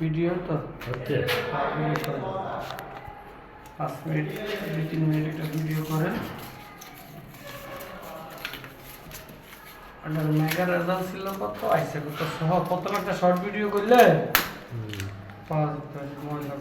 Video তো? হচ্ছে পাঁচ মিনিট দুই তিন মিনিট একটা ভিডিও করেন। আপনার মেগা রেজাল্ট ছিল কত? আইসে কত? সহ কত একটা শর্ট ভিডিও করলে? পাওয়া যেত মজা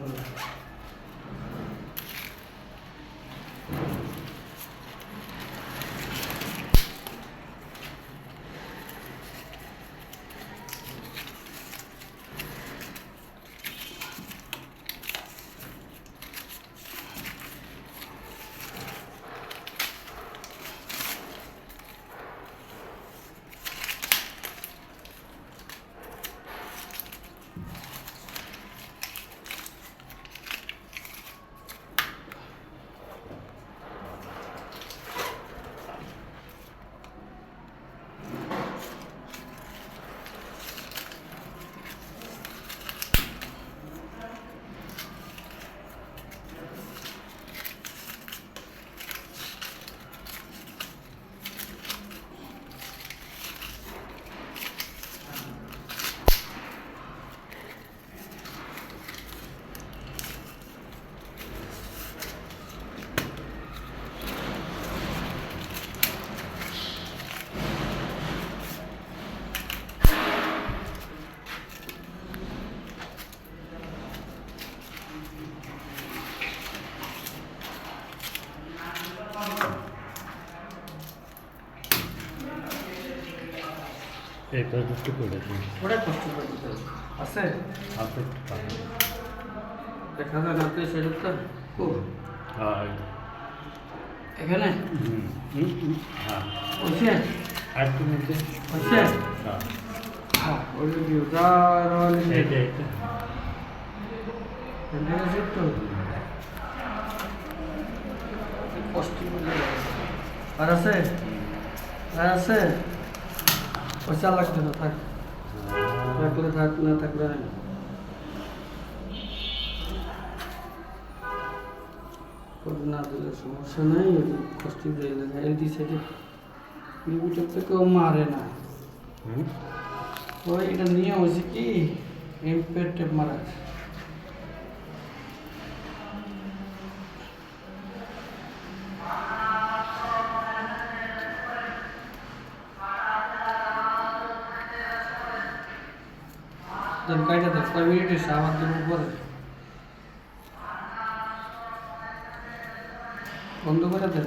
এই পর্যন্ত করেছি ওটা কষ্ট করে দিতে হবে। আছে? পাবেন দেখা যায় না তুই সেটা খুব হ্যাঁ এখানে? হ্যাঁ। হচ্ছে আর নিচে। হচ্ছে হ্যাঁ। হ্যাঁ ওই ভিডিও যার এইটা এইটা তো। কষ্ট আর আছে? আর আছে? পয়সা লাগবে না থাক থাকলে থাক না থাকলে না না দিলে সমস্যা নাই কষ্ট দিয়ে না দিছে যে ইউটিউব তো কেউ মারে না ওই এটা নিয়ে হয়েছে কি এমপের টেপ মারা దాని కైట్ అది ఫ్లవీటి సామర్థ్యం ಬರುತ್ತೆ ಒಂದು ಬರುತ್ತೆ